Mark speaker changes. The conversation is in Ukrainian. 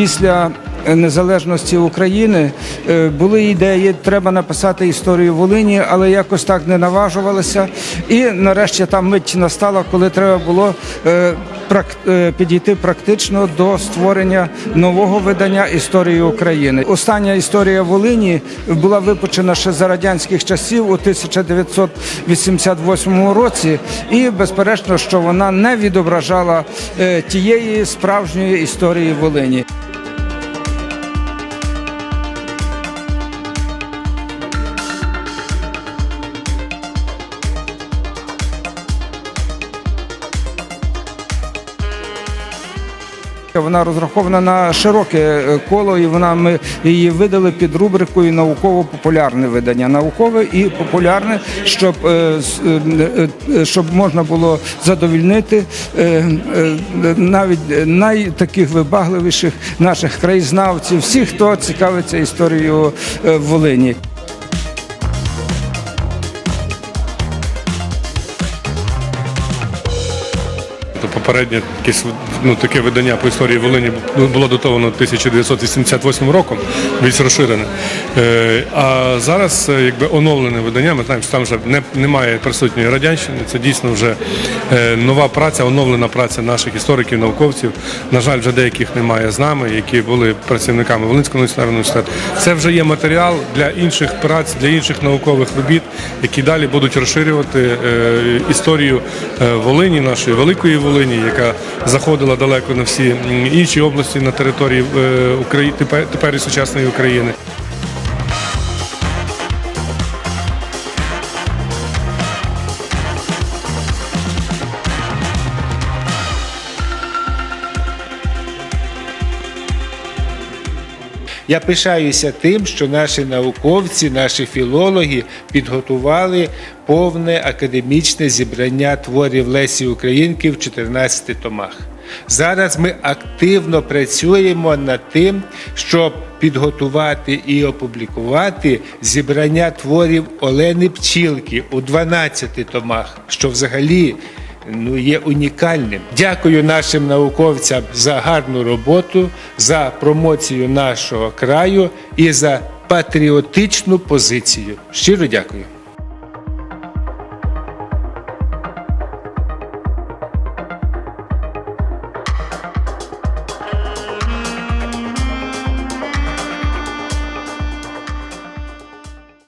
Speaker 1: після незалежності України е, були ідеї, треба написати історію Волині, але якось так не наважувалися. І нарешті та мить настала, коли треба було е, е, підійти практично до створення нового видання історії України. Остання історія Волині була випущена ще за радянських часів у 1988 році, і безперечно, що вона не відображала е, тієї справжньої історії Волині. Вона розрахована на широке е, коло, і вона ми її видали під рубрикою науково-популярне видання. Наукове і популярне, щоб, е, е, щоб можна було задовільнити навіть найтаких вибагливіших наших краєзнавців, всіх, хто цікавиться історією Волині.
Speaker 2: Попереднє якесь ну, таке видання по історії Волині було датовано 1988 роком, більш розширене. Е, а зараз е, якби оновлене видання, ми знаємо, що там вже не, немає присутньої радянщини. Це дійсно вже е, нова праця, оновлена праця наших істориків, науковців. На жаль, вже деяких немає з нами, які були працівниками Волинського національного університету. Це вже є матеріал для інших праць, для інших наукових робіт, які далі будуть розширювати історію Волині, нашої великої Волині, яка заходила далеко на всі інші області на території е, України, тепер і сучасної України.
Speaker 3: Я пишаюся тим, що наші науковці, наші філологи підготували повне академічне зібрання творів Лесі Українки в 14 томах. Зараз ми активно працюємо над тим, щоб підготувати і опублікувати зібрання творів Олени Пчілки у 12 томах, що взагалі ну, є унікальним. Дякую нашим науковцям за гарну роботу, за промоцію нашого краю і за патріотичну позицію. Щиро дякую.